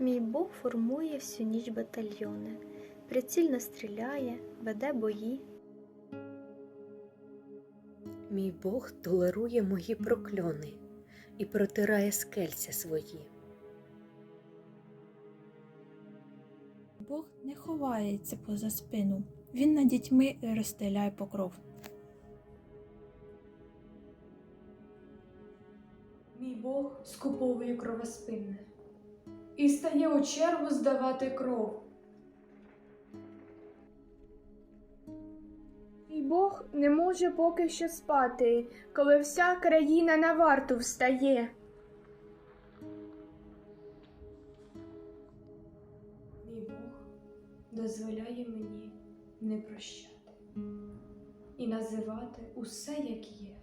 Мій Бог формує всю ніч батальйони, прицільно стріляє, веде бої. Мій Бог толерує мої прокльони і протирає скельця свої. Бог не ховається поза спину, Він над дітьми розстеляє покров. Мій Бог скуповує кровоспинне і стає у чергу здавати кров. Мій Бог не може поки що спати, коли вся країна на варту встає. Мій Бог дозволяє мені не прощати і називати усе, як є.